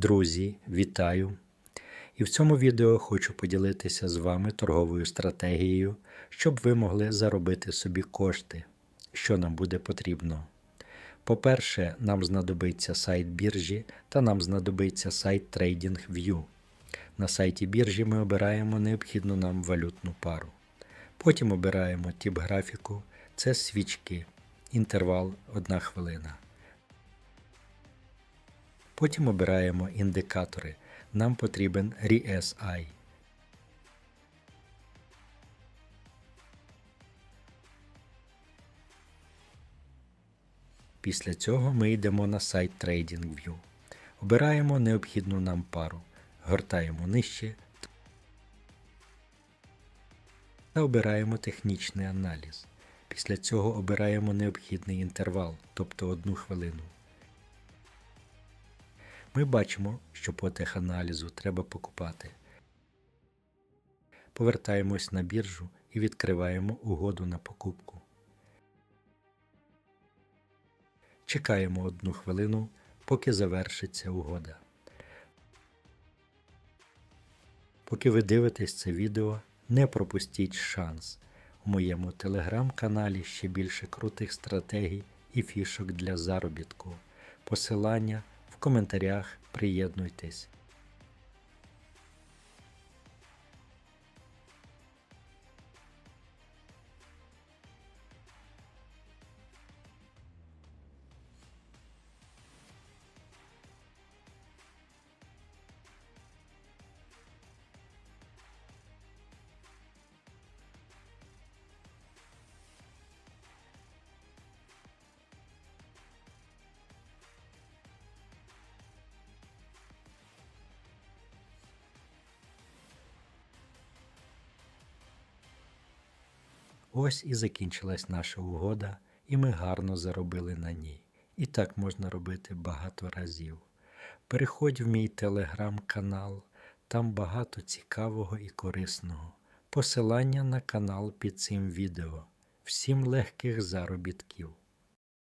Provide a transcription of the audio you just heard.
Друзі, вітаю! І в цьому відео хочу поділитися з вами торговою стратегією, щоб ви могли заробити собі кошти, що нам буде потрібно. По-перше, нам знадобиться сайт біржі та нам знадобиться сайт TradingView. На сайті біржі ми обираємо необхідну нам валютну пару. Потім обираємо тип графіку, це свічки, інтервал 1 хвилина. Потім обираємо індикатори. Нам потрібен RSI. Після цього ми йдемо на сайт TradingView. Обираємо необхідну нам пару, гортаємо нижче та обираємо технічний аналіз. Після цього обираємо необхідний інтервал, тобто одну хвилину. Ми бачимо, що по теханалізу треба покупати. Повертаємось на біржу і відкриваємо угоду на покупку. Чекаємо одну хвилину, поки завершиться угода. Поки ви дивитесь це відео, не пропустіть шанс. У моєму телеграм-каналі ще більше крутих стратегій і фішок для заробітку. Посилання коментарях приєднуйтесь. Ось і закінчилась наша угода, і ми гарно заробили на ній. І так можна робити багато разів. Переходь в мій телеграм-канал, там багато цікавого і корисного. Посилання на канал під цим відео. Всім легких заробітків!